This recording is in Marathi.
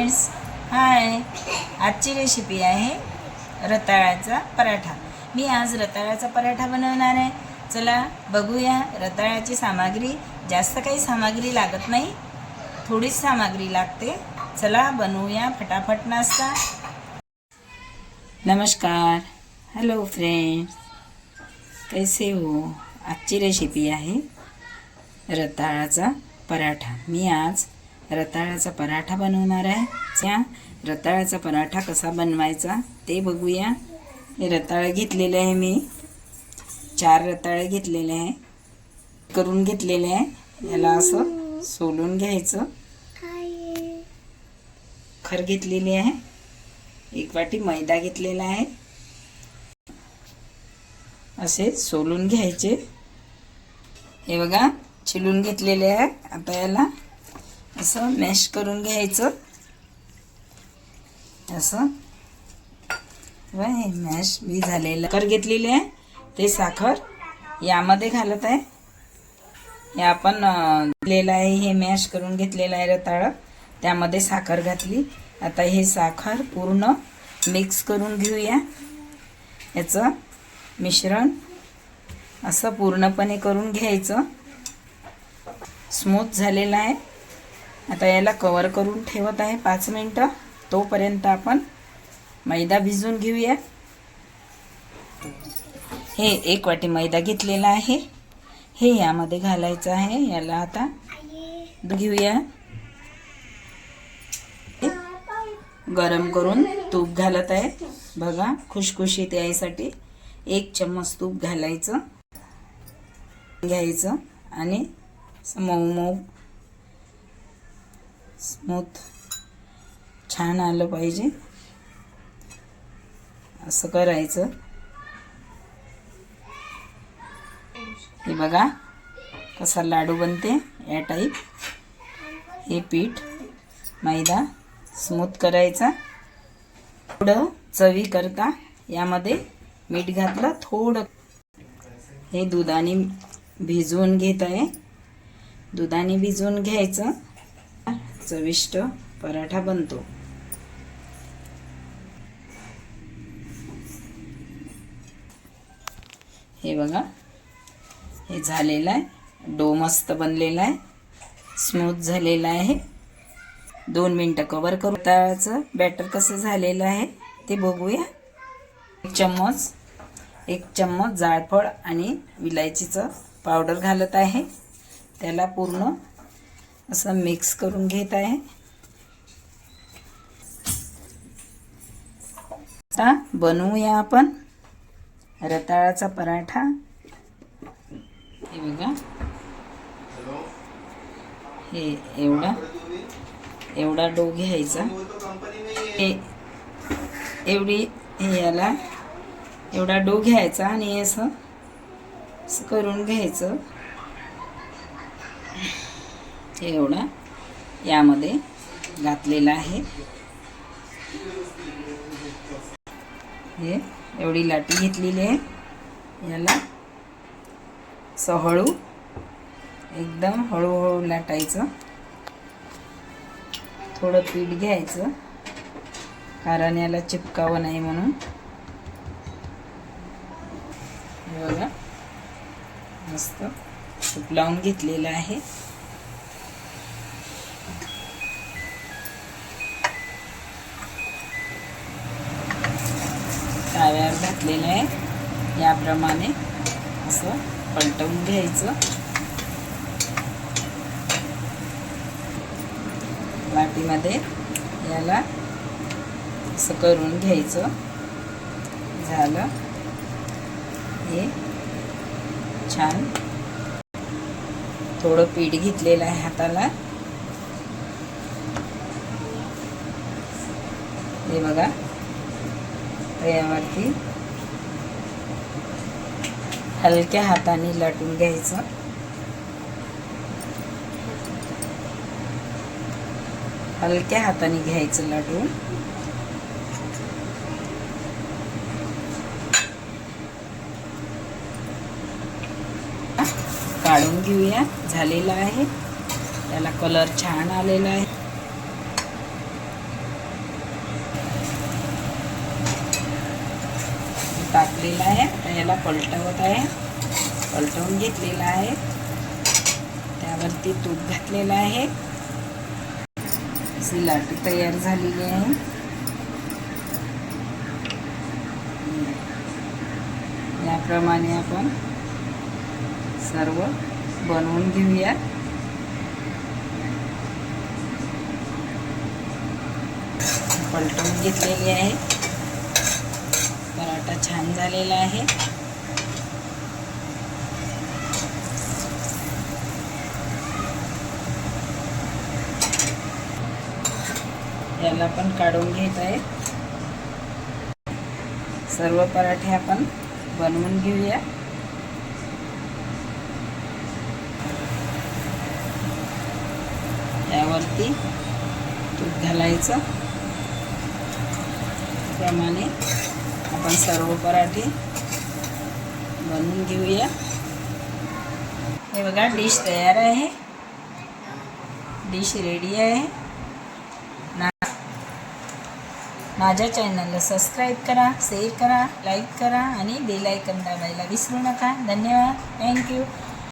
फ्रेंड्स हाय आजची रेसिपी आहे रताळ्याचा पराठा. मी आज रताळ्याचा पराठा बनवणार आहे. चला बघूया रताळ्याची सामग्री. जास्त काही सामग्री लागत नाही. थोडीच सामग्री लागते. चला बनवूया फटाफट नाश्ता. नमस्कार. हॅलो फ्रेंड्स कैसे हो? आजची रेसिपी आहे रताळाचा पराठा. मी आज रताळ्याचा पराठा बनवणार आहे. त्या रताळ्याचा पराठा कसा बनवायचा ते बघूया. हे रताळे घेतलेले आहे मी. चार रताळे घेतलेले आहे. करून घेतलेले आहे. याला असं सोलून घ्यायचं. खर घेतलेली आहे. एक वाटी मैदा घेतलेला आहे. असे सोलून घ्यायचे. हे बघा चिलून घेतलेले आहे. आता याला असं मॅश करून घ्यायचं. असं. हे मॅश बी झालेलं. साखर घेतलेली आहे. ते साखर यामध्ये घालत आहे. हे आपण घेतलेलं दिलेलं आहे हे मॅश करून घेतलेलं आहे रताळं. त्यामध्ये साखर घातली. आता हे साखर पूर्ण मिक्स करून घेऊया. याचं मिश्रण असं पूर्णपणे करून घ्यायचं. स्मूथ झालेलं आहे. आता याला कवर करून ठेवत आहे पाच मिनटं. तोपर्यंत आपण मैदा भिजवून घेऊया. हे एक वाटी मैदा घेतलेला आहे. हे यामध्ये घालायचं आहे. याला आता घेऊया. गरम करून तूप घालत आहे. बघा खुशखुशीत यायसाठी एक चम्मच तूप घालायचं. घ्यायचं आणि मऊ मऊ स्मूथ छान आलं पाहिजे. असं करायचं. हे बघा कसा लाडू बनते या टाईप हे पीठ मैदा स्मूथ करायचा. थोडं चवी करता यामध्ये मीठ घातलं थोडं. हे दुधाने भिजवून घेत आहे. दुधाने भिजवून घ्यायचं. चविष्ट पराठा बनतो. हे बघा. हे झालेलं आहे. डो मस्त बनलेला आहे. स्मूथ झालेला आहे. दोन मिनटं कवर करू. ताळाचं बॅटर कसं झालेलं आहे ते बघूया. एक चम्मच एक चम्मच जायफळ आणि विलायचीचं पावडर घालत आहे. त्याला पूर्ण असं मिक्स करून घेत आहे. आता बनवूया आपण रताळाचा पराठा. हे बघा. हे एवढा एवढा डो घ्यायचा. हे एवढी हे याला एवढा डो घ्यायचा आणि असं असं करून घ्यायचं. हे एवढा यामध्ये घातलेला आहे. हे एवढी लाटी घेतलेली आहे. याला सहळू एकदम हळूहळू लाटायचं. थोडं पीठ घ्यायचं. कारण याला चिपकावं नाही म्हणून. बघा. मस्त तूप लावून घेतलेलं आहे. तव्यावर घातलेलं आहे. याप्रमाणे असं पलटवून घ्यायचं. वाटीमध्ये याला असं करून घ्यायचं. झालं. हे छान. थोडं पीठ घेतलेलं आहे हाताला. हे बघा. यावरती हलक्या हाताने लाटून घ्यायचं. हलक्या हाताने घ्यायचं लाटून. काढून घेऊया. झालेला आहे. त्याला कलर छान आलेला आहे. घेतलेला आहे. आता याला पलटवत आहे. पलटवून घेतलेला आहे. त्यावरती तूप घातलेलं आहे. अशी लाटी तयार झालेली आहे. याप्रमाणे आपण सर्व बनवून घेऊया. पलटवून घेतलेली आहे. आता छान झालेला आहे. याला पण काढून घेत आहे सर्व पराठे आपण बनवून घेऊया. यावरती तूप घालायचं. त्याप्रमाणे आपण सर्व पराठे बनवून घेऊया. हे बघा डिश तयार आहे. डिश रेडी आहे. ना माझ्या चॅनलला सबस्क्राईब करा शेअर करा लाईक करा आणि बेल आयकन दाबायला विसरू नका. धन्यवाद. थँक्यू